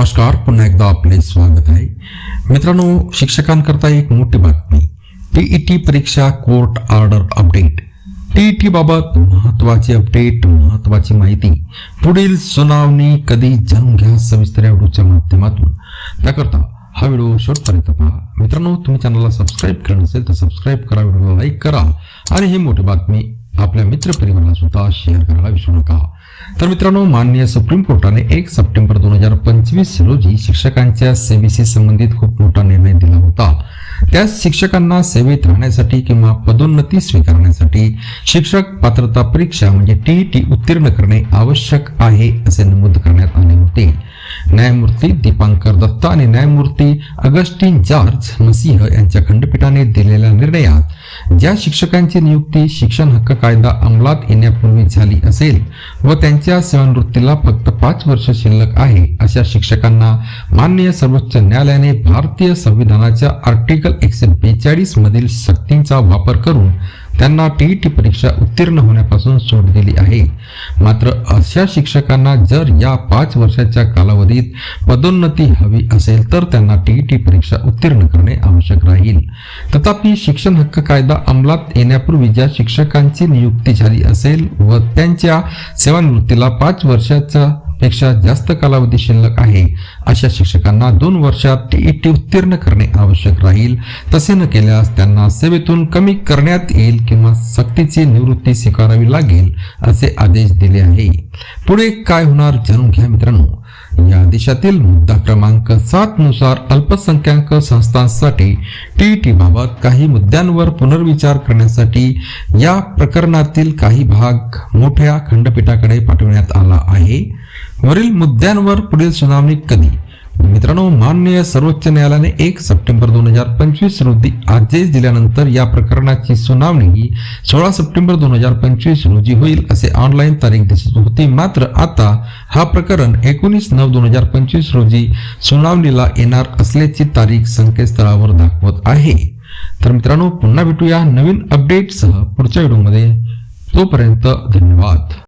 नमस्कार पुन्हा एकदा आपले स्वागत आहे. मित्रांनो शिक्षकांकरता एक मोठी बातमी. टीईटी परीक्षा कोर्ट ऑर्डर अपडेट टीईटी बाबत महत्वाची अपडेट महत्वाची माहिती. पुढील सुनावणी कधी जाणून घ्या सविस्तर या व्हिडिओच्या माध्यमातून. त्याकरता हा व्हिडिओ शेवटपर्यंत पहा. मित्रांनो तुम्ही चॅनलला सबस्क्राईब केलं नसेल तर सबस्क्राईब करा व्हिडिओला लाईक करा. आणि ही मोठी बातमी आपल्या मित्रपरिवाराला सुद्धा शेअर करायला विसरू नका. तर मित्रांनो माननीय सुप्रीम कोर्टाने एक सप्टेंबर दोन हजार पंचवीस रोजी शिक्षकांच्या सेवेशी संबंधित खूप मोठा निर्णय दिला होता. त्या शिक्षकांना सेवेत राहण्यासाठी किंवा पदोन्नती स्वीकारण्यासाठी शिक्षक पात्रता परीक्षा म्हणजे टी टी उत्तीर्ण करणे आवश्यक आहे असे नमूद करण्यात आले होते. न्यायमूर्ती दीपांकर दत्ता आणि न्यायमूर्ती अगस्टिन जॉर्ज मसीह यांच्या खंडपीठाने दिलेल्या निर्णयात ज्या शिक्षकांची नियुक्ती शिक्षण हक्क कायदा अंमलात येण्यापूर्वी झाली असेल व त्यांच्या सेवानिवृत्तीला फक्त पाच वर्ष शिल्लक आहे अशा शिक्षकांना माननीय सर्वोच्च न्यायालयाने भारतीय संविधानाच्या आर्टिकल एकशे बेचाळीस मधील शक्तींचा वापर करून त्यांना टीईटी परीक्षा उत्तीर्ण होण्यापासून सोड दिली आहे. मात्र अशा शिक्षकांना जर या पाच वर्षाच्या कालावधीत पदोन्नती हवी असेल तर त्यांना टीईटी परीक्षा उत्तीर्ण करणे आवश्यक राहील. तथापि शिक्षण हक्क कायदा अंमलात येण्यापूर्वी ज्या शिक्षकांची नियुक्ती झाली असेल व त्यांच्या सेवानिवृत्तीला पाच वर्षाचा पेक्षा जास्त कालावधी शिल्लक आहे. अशा शिक्षकांना दोन वर्षात टीईटी उत्तीर्ण करणे आवश्यक राहील. तसे न केल्यास त्यांना सेवेतून कमी करण्यात येईल किंवा सक्तीची निवृत्ती स्वीकारावी लागेल असे आदेश दिले आहे. पुढे काय होणार जाणून घ्या मित्रांनो. या आदेशातील मुद्दा क्रमांक सात नुसार अल्पसंख्याक संस्थांसाठी टीईटी बाबत काही मुद्द्यांवर पुनर्विचार करण्यासाठी या प्रकरणातील काही भाग मोठ्या खंडपीठाकडे पाठवण्यात आला आहे. वरील मुद्द्यांवर पुढील सुनावणी कधी? मित्रांनो माननीय सर्वोच्च न्यायालयाने एक सप्टेंबर दोन हजार पंचवीस रोजी आदेश दिल्यानंतर या प्रकरणाची सुनावणी सोळा सप्टेंबर दोन हजार पंचवीस रोजी होईल असे ऑनलाईन तारीख दिसत होती. मात्र आता हा प्रकरण एकोणीस नऊ दोन हजार पंचवीस रोजी सुनावणीला येणार असल्याची तारीख संकेतस्थळावर दाखवत आहे. तर मित्रांनो पुन्हा भेटूया नवीन अपडेटसह पुढच्या व्हिडिओमध्ये. तोपर्यंत धन्यवाद.